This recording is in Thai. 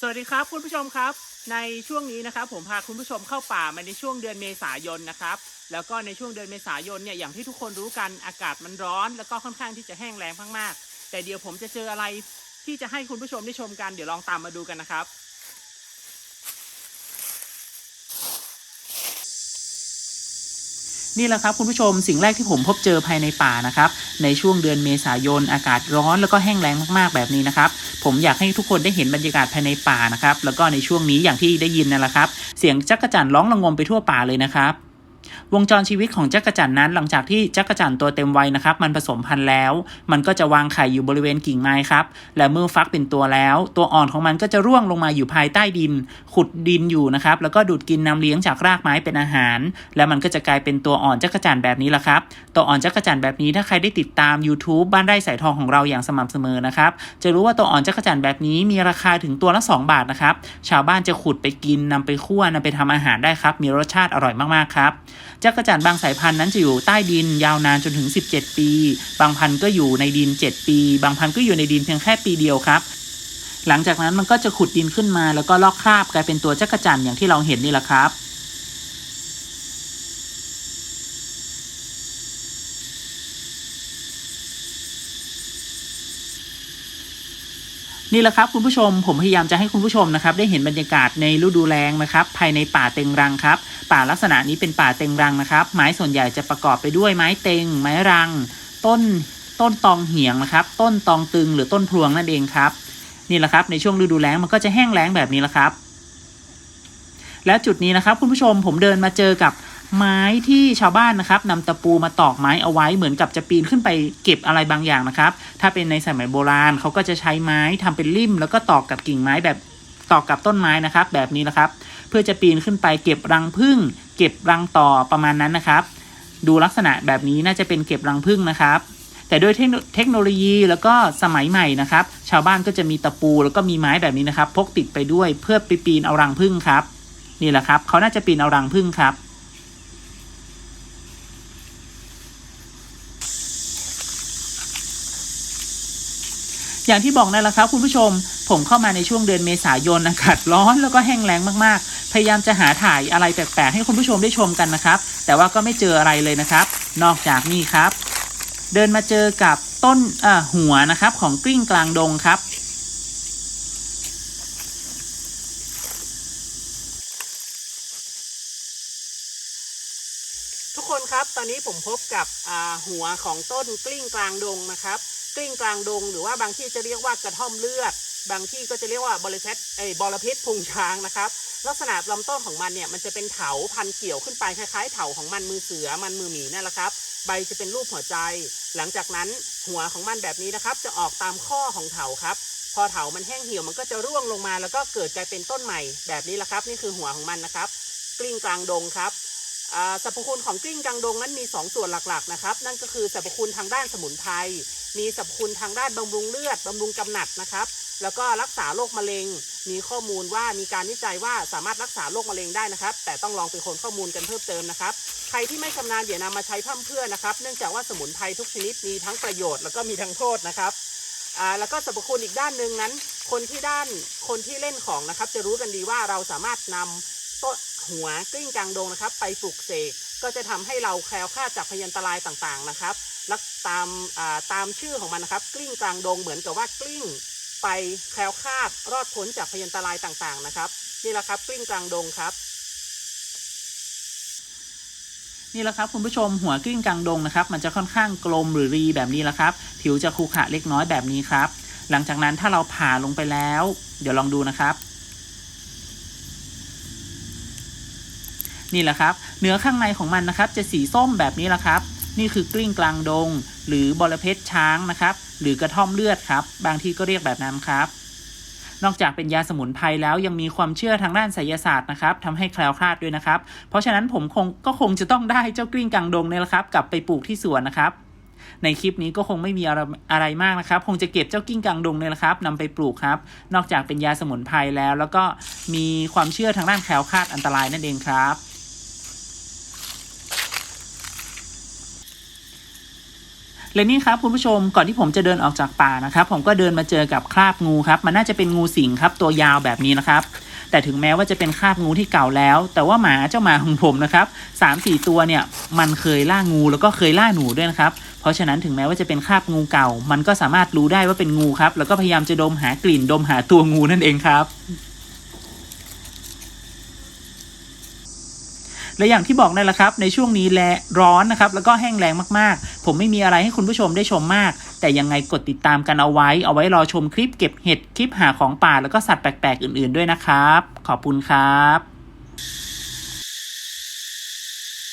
สวัสดีครับคุณผู้ชมครับ ในช่วงนี้นะครับผมพาคุณผู้ชมเข้าป่ามาในช่วงเดือนเมษายนนะครับแล้วก็ในช่วงเดือนเมษายนเนี่ยอย่างที่ทุกคนรู้กันอากาศมันร้อน แล้วก็ค่อนข้างที่จะแห้งแล้งมากๆแต่เดี๋ยวผมจะเจออะไรที่จะให้คุณผู้ชมได้ชมกันเดี๋ยวลองตามมาดูกันนะครับ นี่แหละครับคุณผู้ชมสิ่งแรกที่ผมพบเจอภายในป่านะครับในช่วงเดือนเมษายนอากาศร้อนแล้วก็แห้งแล้งมากๆแบบนี้นะครับผมอยากให้ทุกคนได้เห็นบรรยากาศภายในป่านะครับแล้วก็ในช่วงนี้อย่างที่ได้ยินนั่นแหละครับ เสียงจักรจั่นร้องระงมไปทั่วป่าเลยนะครับ วงจรชีวิตของจักรจั่นนั้น หลังจากที่จักรจั่นตัวเต็มวัยนะครับ มันผสมพันธุ์แล้ว มันก็จะวางไข่อยู่บริเวณกิ่งไม้ครับ และเมื่อฟักเป็นตัวแล้ว ตัวอ่อนของมันก็จะร่วงลงมาอยู่ภายใต้ดิน ขุดดินอยู่นะครับ แล้วก็ดูดกินน้ำเลี้ยงจากรากไม้เป็นอาหาร แล้วมันก็จะกลายเป็นตัวอ่อนจักรจั่นแบบนี้แหละครับ ตัวอ่อนจักรจั่นแบบนี้ถ้าใครได้ติดตาม YouTube บ้านไร่สายทองของเราอย่างสม่ำเสมอนะครับ จะรู้ว่าตัวอ่อนจักรจั่นแบบนี้มีราคาถึงตัวละ 2 บาทนะครับ ชาวบ้านจะขุดไปกินนำไปคั่วนำไปทำอาหารได้ครับ มีรสชาติอร่อยมากๆครับจักรจั่นบางสายพันธุ์นั้นจะอยู่ใต้ดินยาวนานจนถึง 17 ปี บางพันธุ์ก็อยู่ในดิน 7 ปี บางพันธุ์ก็อยู่ในดินเพียงแค่ปีเดียวครับ หลังจากนั้นมันก็จะขุดดินขึ้นมา แล้วก็ลอกคราบกลายเป็นตัวจักรจั่นอย่างที่เราเห็นนี่แหละครับ นี่แหละครับคุณผู้ชมผมพยายามจะให้คุณผู้ชมนะครับได้เห็นบรรยากาศในฤดูแล้งนะครับภายในป่าเต็งรังครับ ป่าลักษณะนี้เป็นป่าเต็งรังนะครับ ไม้ส่วนใหญ่จะประกอบไปด้วยไม้เต็ง ไม้รัง ต้นต้นตองเหียงนะครับ ต้นตองตึงหรือต้นพลวงนั่นเองครับ นี่แหละครับในช่วงฤดูแล้งมันก็จะแห้งแล้งแบบนี้แหละครับ และจุดนี้นะครับคุณผู้ชมผมเดินมาเจอกับ ไม้ที่ชาวบ้านนะครับนำตะปูมาตอกไม้เอาไว้เหมือนกับจะปีนขึ้นไปเก็บอะไรบางอย่างนะครับ ถ้าเป็นในสมัยโบราณเขาก็จะใช้ไม้ทำเป็นริ่มแล้วก็ตอกกับกิ่งไม้แบบตอกกับต้นไม้นะครับ แบบนี้นะครับ เพื่อจะปีนขึ้นไปเก็บรังผึ้งเก็บรังต่อประมาณนั้นนะครับ ดูลักษณะแบบนี้น่าจะเป็นเก็บรังผึ้งนะครับแต่ด้วยเทคโนเทคโนโลยีแล้วก็สมัยใหม่นะครับ ชาวบ้านก็จะมีตะปูแล้วก็มีไม้แบบนี้นะครับ พกติดไปด้วยเพื่อไปปีนเอารังผึ้งครับ นี่แหละครับเขาน่าจะปีนเอารังผึ้งครับ อย่างที่บอกนั่นแหละครับคุณผู้ชม ผมเข้ามาในช่วงเดือนเมษายนอากาศร้อนแล้วก็แห้งแล้งมากๆ พยายามจะหาถ่ายอะไรแปลกๆ ให้คุณผู้ชมได้ชมกันนะครับ แต่ว่าก็ไม่เจออะไรเลยนะครับ นอกจากนี่ครับ เดินมาเจอกับต้นหัวนะครับของกลิ้งกลางดงครับทุกคนครับตอนนี้ผมพบกับหัวของต้นกลิ้งกลางดงนะครับ กลิ้งกลางดง หรือว่าบางที่จะเรียกว่ากระท่อมเลือด บางที่ก็จะเรียกว่าบริเพชเอบอระเพ็ดพุงช้างนะครับ ลักษณะลำต้นของมันเนี่ยมันจะเป็นเถาพันเกี่ยวขึ้นไปคล้ายๆเถาของมันมือเสือมันมือหมีนั่นแหละครับใบจะเป็นรูปหัวใจ หลังจากนั้นหัวของมันแบบนี้นะครับ จะออกตามข้อของเถาครับ พอเถามันแห้งเหี่ยวมันก็จะร่วงลงมา แล้วก็เกิดกลายเป็นต้นใหม่แบบนี้แหละครับ นี่คือหัวของมันนะครับ กลิ้งกลางดงครับ สรรพคุณของกลิ้งกังดงนั้นมี 2 ส่วนหลักๆนะครับ นั่นก็คือสรรพคุณทางด้านสมุนไพร มีสรรพคุณทางด้านบำรุงเลือดบำรุงกำหนัดนะครับ แล้วก็รักษาโรคมะเร็ง มีข้อมูลว่ามีการวิจัยว่าสามารถรักษาโรคมะเร็งได้นะครับ แต่ต้องลองเป็นคนข้อมูลกันเพิ่มเติมนะครับ ใครที่ไม่ชำนาญเดี๋ยวนำมาใช้พ่ำเพื่อนะครับ เนื่องจากว่าสมุนไพรทุกชนิดมีทั้งประโยชน์แล้วก็มีทั้งโทษนะครับแล้วก็สรรพคุณอีกด้านหนึ่งนั้น คนที่ด้านคนที่เล่นของนะครับ จะรู้กันดีว่าเราสามารถนำ ต้นหัวกลิ้งกลางดงนะครับ ไปปลูกเสกก็จะทำให้เราแคล้วคลาดจากพยันตรายต่างๆนะครับและตามตามชื่อของมันนะครับ กลิ้งกลางดงเหมือนกับว่ากลิ้งไปแคล้วคลาดรอดพ้นจากพยันตรายต่างๆนะครับ นี่แหละครับกลิ้งกลางดงครับ นี่แหละครับคุณผู้ชมหัวกลิ้งกลางดงนะครับ มันจะค่อนข้างกลมหรือรีแบบนี้แหละครับ ผิวจะขรุขระเล็กน้อยแบบนี้ครับ หลังจากนั้นถ้าเราผ่าลงไปแล้ว เดี๋ยวลองดูนะครับ นี่แหละครับ เนื้อข้างในของมันนะครับ จะสีส้มแบบนี้แหละครับ นี่คือกลิ้งกลางดง หรือบอระเพ็ดช้างนะครับ หรือกระท่อมเลือดครับ บางที่ก็เรียกแบบนั้นครับ นอกจากเป็นยาสมุนไพรแล้วยังมีความเชื่อทางด้านไสยศาสตร์นะครับทำให้แคล้วคลาดด้วยนะครับ เพราะฉะนั้นผมคงก็คงจะต้องได้เจ้ากลิ้งกลางดงเนี่ยแหละครับ กลับไปปลูกที่สวนนะครับในคลิปนี้ก็คงไม่มีอะไรอะไรมากนะครับ คงจะเก็บเจ้ากิ้งกังดงเนี่ยแหละครับนำไปปลูกครับ นอกจากเป็นยาสมุนไพรแล้ว แล้วก็มีความเชื่อทางด้านแคล้วคลาดอันตรายนั่นเองครับ และนี่ครับคุณผู้ชมก่อนที่ผมจะเดินออกจากป่านะครับ ผมก็เดินมาเจอกับคราบงูครับ มันน่าจะเป็นงูสิงครับ ตัวยาวแบบนี้นะครับ แต่ถึงแม้ว่าจะเป็นคราบงูที่เก่าแล้ว แต่ว่าหมาเจ้าหมาของผมนะครับสามสี่ตัวเนี่ยมันเคยล่างูแล้วก็เคยล่าหนูด้วยนะครับ เพราะฉะนั้นถึงแม้ว่าจะเป็นคราบงูเก่า มันก็สามารถรู้ได้ว่าเป็นงูครับ แล้วก็พยายามจะดมหากลิ่นดมหาตัวงูนั่นเองครับ และอย่างที่บอกนั่นแหละครับ ในช่วงนี้แลร้อนนะครับ แล้วก็แห้งแล้งมากๆ ผมไม่มีอะไรให้คุณผู้ชมได้ชมมาก แต่ยังไงกดติดตามกันเอาไว้ เอาไว้รอชมคลิปเก็บเห็ด คลิปหาของป่า แล้วก็สัตว์แปลกๆ อื่นๆด้วยนะครับ ขอบคุณครับ